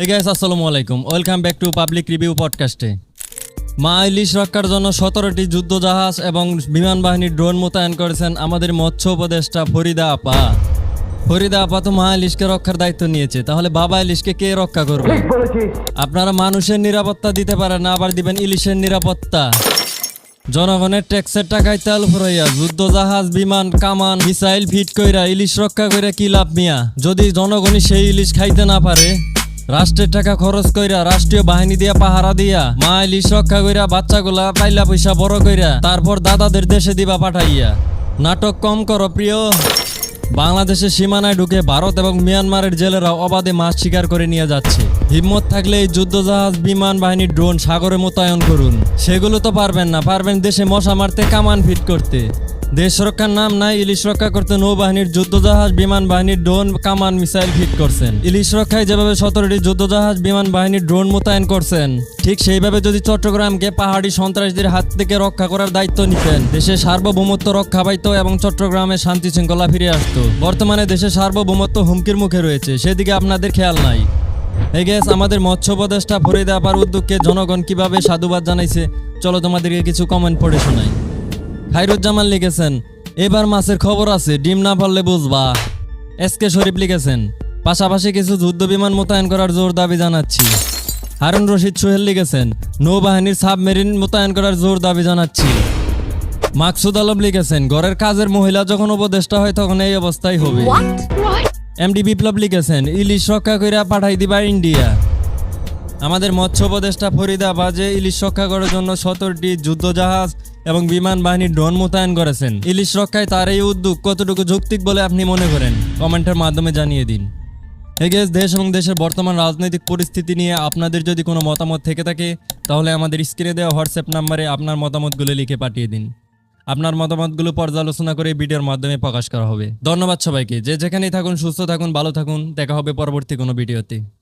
এই গাইস আসসালামু আলাইকুম। Welcome back to public review পডকাস্টে মা ইলিশ রক্ষার জন্য সতেরোটি যুদ্ধ জাহাজ এবং বিমান বাহিনীর ড্রোন মোতায়েন করেছেন আমাদের মৎস্য উপদেষ্টা ফরিদা আপা। ফরিদা আপা তো মা ইলিশকে রক্ষার দায়িত্ব নিয়েছে। তাহলে বাবা ইলিশকে কে রক্ষা করবে? আপনারা মানুষের নিরাপত্তা দিতে পারেন না আবার দিবেন ইলিশের নিরাপত্তা। জনগণের ট্যাক্সের টাকায় তেল ফুরাইয়া যুদ্ধ জাহাজ বিমান কামান মিসাইল ফিট কইরা ইলিশ রক্ষা কইরা কি লাভ মিয়া? যদি জনগণই সেই ইলিশ খাইতে না পারে রাষ্ট্রের টাকা খরচ কইরা, রাষ্ট্রীয় বাহিনী দিয়া পাহারা দিয়া, মাইলি সক্ষা কইরা, বাচ্চাগুলা পাইলা পয়সা বড় কইরা, তারপর দাদাদের দেশে দিবা পাঠাইয়া। নাটক কম করো, প্রিয়। বাংলাদেশের সীমানায় ঢুকে ভারত এবং মিয়ানমারের জেলেরা অবাধে মাছ শিকার করে নিয়ে যাচ্ছে। হিম্মত থাকলে এই যুদ্ধজাহাজ, বিমান বাহিনীর ড্রোন সাগরে মোতায়েন করুন। সেগুলো তো পারবেন না, পারবেন দেশে মশা মারতে, কামান ফিট করতে। দেশ রক্ষার নাম নাই, ইলিশ রক্ষা করতে নৌবাহিনীর যুদ্ধজাহাজ, বিমান বাহিনীর ড্রোন, কামান, মিসাইল ফিট করছেন। ইলিশ রক্ষায় যেভাবে সতেরোটি যুদ্ধজাহাজ, বিমান বাহিনীর ড্রোন মোতায়েন করছেন, ঠিক সেইভাবে যদি চট্টগ্রামকে পাহাড়ি সন্ত্রাসীদের হাত থেকে রক্ষা করার দায়িত্ব নিতেন, দেশের সার্বভৌমত্ব রক্ষা পাইত এবং চট্টগ্রামে শান্তি শৃঙ্খলা ফিরে আসতো। বর্তমানে দেশের সার্বভৌমত্ব হুমকির মুখে রয়েছে, সেদিকে আপনাদের খেয়াল নাই। এই গ্যাস আমাদের মৎস্য উপদেষ্টা ফরিদা আপার উদ্যোগকে জনগণ কীভাবে সাধুবাদ জানাইছে, চলো তোমাদেরকে কিছু কমেন্ট পড়ে শোনাই। খাইরুজ্জামান লিখেছেন এবার মাছের খবর আছে ডিম না পারলে বুঝবা। এস কে শরীফ লিখেছেন পাশাপাশি কিছু যুদ্ধ বিমান মোতায়েন করার জোর দাবি জানাচ্ছি। হারুন রশিদ সোহেল লিখেছেন নৌবাহিনীর সাবমেরিন মোতায়েন করার জোর দাবি জানাচ্ছি। মাকসুদ আলম লিখেছেন ঘরের কাজের মহিলা যখন উপদেষ্টা হয় তখন এই অবস্থাই হবে। এমডি বিপ্লব লিখেছেন ইলিশ রক্ষা কইরা পাঠাই দিবা ইন্ডিয়া। আমাদের মৎস্য উপদেষ্টা ফরিদা বাজে ইলিশ রক্ষা করার জন্য সতেরোটি যুদ্ধ জাহাজ এবং বিমান বাহিনীর ড্রোন মোতায়েন করেছেন। ইলিশ রক্ষায় তার এই উদ্যোগ কতটুকু যৌক্তিক বলে আপনি মনে করেন? কমেন্টের মাধ্যমে জানিয়ে দিন। এগেস দেশ এবং দেশের বর্তমান রাজনৈতিক পরিস্থিতি নিয়ে আপনাদের যদি কোনো মতামত থেকে থাকে, তাহলে আমাদের স্ক্রিনে দেওয়া হোয়াটসঅ্যাপ নাম্বারে আপনার মতামতগুলো লিখে পাঠিয়ে দিন। আপনার মতামতগুলো পর্যালোচনা করে ভিডিওর মাধ্যমে প্রকাশ করা হবে। ধন্যবাদ সবাইকে। যে যেখানেই থাকুন, সুস্থ থাকুন, ভালো থাকুন। দেখা হবে পরবর্তী কোনো ভিডিওতে।